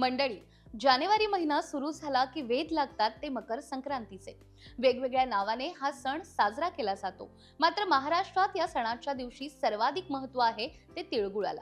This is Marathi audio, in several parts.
मंडळी जानेवारी महिना सुरू झाला की वेध लागतात ते मकर संक्रांतीचे. वेगवेगळ्या नावाने हा सण साजरा केला जातो. मात्र महाराष्ट्रात या सणाच्या दिवशी सर्वाधिक महत्त्व आहे ते तिळगुळाला.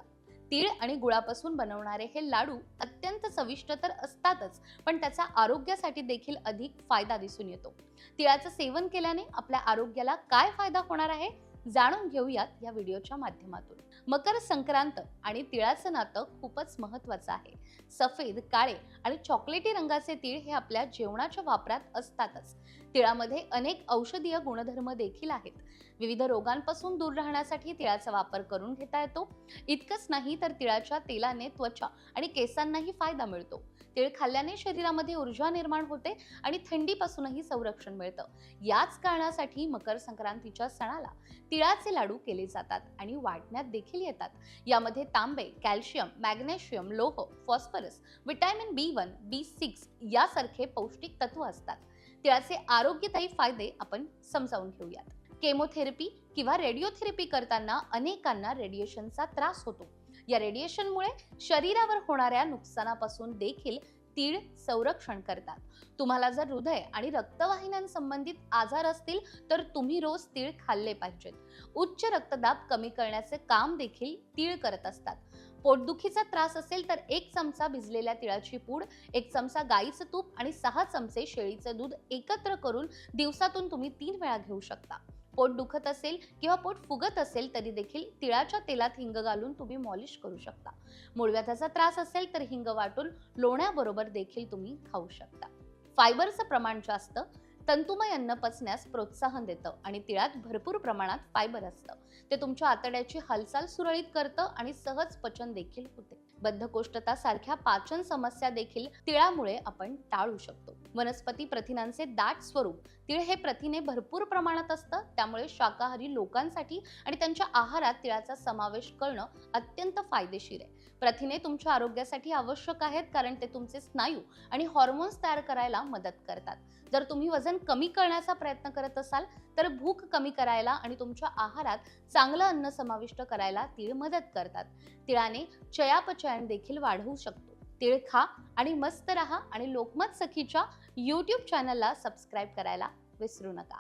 तीळ आणि गुळापासून बनवणारे हे लाडू अत्यंत चविष्ट तर असतातच पण त्याचा आरोग्यासाठी देखील अधिक फायदा दिसून येतो. तिळाचं सेवन केल्याने आपल्या आरोग्याला काय फायदा होणार आहे? जाणून घेऊयात या व्हिडिओच्या माध्यमातून. मकर संक्रांत आणि तिळाचं नातं खूपच महत्वाचं आहे. सफेद काळे आणि चॉकलेटी रंगाचे तीळ हे आपल्या जेवणाच्या वापरात असतातच. तिळामध्ये अनेक औषधीय गुणधर्म देखील आहेत. विविध रोगांपासून दूर राहण्यासाठी तिळाचा वापर करून घेता येतो. इतकंच नाही तर तिळाच्या तेलाने त्वचा आणि केसांनाही फायदा मिळतो. तिळ खाल्ल्याने शरीरामध्ये ऊर्जा निर्माण होते आणि थंडीपासूनही संरक्षण मिळतं. याच कारणासाठी मकर संक्रांतीच्या सणाला तिळाचे लाडू केले जातात आणि वाटण्यात देखील येतात. यामध्ये तांबे कॅल्शियम मॅग्नेशियम लोह phosphorus vitamin B one B six यासारखे पौष्टिक तत्व असतात. तिळाचे आरोग्यदायी फायदे आपण समजावून घेऊयात. केमोथेरपी किंवा रेडिओथेरपी करताना अनेकांना रेडिएशनचा त्रास होतो. या रेडिएशनमुळे शरीरावर होणाऱ्या नुकसानापासून देखील तीळ संरक्षण करतात. तुम्हाला जर हृदय आणि रक्तवाहिन्यांसंबंधित आजार असतील तर तुम्ही रोज तीळ खाल्ले पाहिजेत. उच्च रक्तदाब कमी करण्याचे काम देखील तीळ करत असतात. पोटदुखीचा त्रास असेल तर एक चमचा भिजलेल्या तिळाची पूड एक चमचा गाईचं तूप आणि सहा चमचे शेळीचं दूध एकत्र करून दिवसातून तुम्ही तीन वेळा घेऊ शकता. पोट दुखत असेल किंवा पोट फुगत असेल तरी देखील तिळाच्या तेलात हिंग घालून तुम्ही मॉलिश करू शकता. मूळव्याधाचा त्रास असेल तर हिंग वाटून लोण्याबरोबर देखील तुम्ही खाऊ शकता. फायबरचं प्रमाण जास्त तंतुमय अन्न पचण्यास प्रोत्साहन देतं आणि तिळात भरपूर प्रमाणात फायबर असतं. ते तुमच्या आतड्याची हालचाल सुरळीत करतं आणि सहज पचन देखील होते. बद्धकोष्ठता सारख्या पाचन समस्या देखील तिळामुळे आपण टाळू शकतो. वनस्पती प्रथिनांचे दाट स्वरूप तिळ हे प्रथिने भरपूर प्रमाणात असतं त्यामुळे शाकाहारी लोकांसाठी आणि त्यांच्या आहारात तिळाचा समावेश करणं अत्यंत फायदेशीर आहे. प्रथिने तुमच्या आरोग्यासाठी आवश्यक आहेत कारण ते तुमचे स्नायू आणि हॉर्मोन्स तयार करायला मदत करतात. जर तुम्ही वजन कमी करण्याचा प्रयत्न करत असाल तर भूक कमी करायला आणि तुमच्या आहारात चांगलं अन्न समाविष्ट करायला तीळ मदत करतात. तिळाने चयापचयन देखील वाढवू शकतो. तिळ खा आणि मस्त रहा आणि लोकमत सखीच्या यूट्यूब चॅनलला सबस्क्राईब करायला विसरू नका.